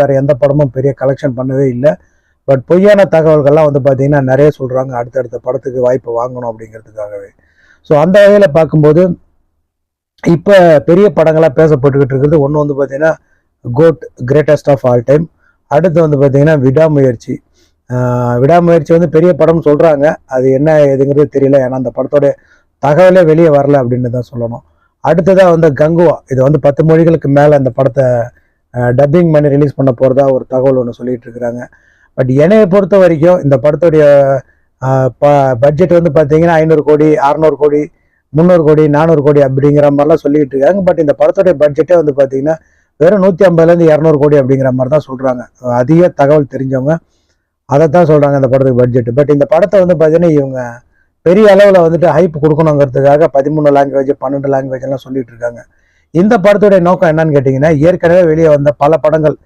வேறு எந்த படமும் பெரிய கலெக்ஷன் பண்ணவே இல்லை. பட் பொய்யான தகவல்கள்லாம் வந்து பார்த்தீங்கன்னா நிறைய சொல்கிறாங்க அடுத்தடுத்த படத்துக்கு வாய்ப்பு வாங்கணும் அப்படிங்கிறதுக்காகவே. ஸோ அந்த வகையில் பார்க்கும்போது இப்போ பெரிய படங்களாக பேசப்பட்டுக்கிட்டு இருக்குது. ஒன்று வந்து பார்த்தீங்கன்னா GOAT greatest of all time அடுத்து வந்து பார்த்தீங்கன்னா விடாமுயற்சி. விடாமுயற்சி வந்து பெரிய படம்னு சொல்கிறாங்க அது என்ன எதுங்கிறது தெரியல. ஏன்னா அந்த படத்தோட தகவலே வெளியே வரல அப்படின்னு தான் சொல்லணும். அடுத்ததாக வந்து கங்குவா. இது வந்து பத்து மொழிகளுக்கு மேலே அந்த படத்தை டப்பிங் பண்ணி ரிலீஸ் பண்ண போகிறதா ஒரு தகவல் ஒன்று சொல்லிகிட்டு இருக்கிறாங்க பட் என்னையை பொறுத்த வரைக்கும் இந்த படத்துடைய ப பட்ஜெட் வந்து பார்த்தீங்கன்னா ஐநூறு கோடி அறநூறு கோடி முந்நூறு கோடி நானூறு கோடி அப்படிங்கிற மாதிரிலாம் சொல்லிகிட்டு இருக்காங்க. பட் இந்த படத்துடைய பட்ஜெட்டே வந்து பார்த்தீங்கன்னா வெறும் நூற்றி ஐம்பதுலேருந்து இரநூறு கோடி அப்படிங்கிற மாதிரி தான் சொல்கிறாங்க அதிக தகவல் தெரிஞ்சவங்க அதை தான் சொல்கிறாங்க இந்த படத்துக்கு பட்ஜெட் பட் இந்த படத்தை வந்து பார்த்தீங்கன்னா இவங்க பெரிய அளவில் வந்துட்டு ஹைப் கொடுக்கணுங்கிறதுக்காக பதிமூணு லாங்குவேஜ் பன்னெண்டு லாங்குவேஜ் எல்லாம் சொல்லிட்டு இருக்காங்க. இந்த படத்துடைய நோக்கம் என்னன்னு கேட்டிங்கன்னா ஏற்கனவே வெளியே வந்த பல படங்கள்.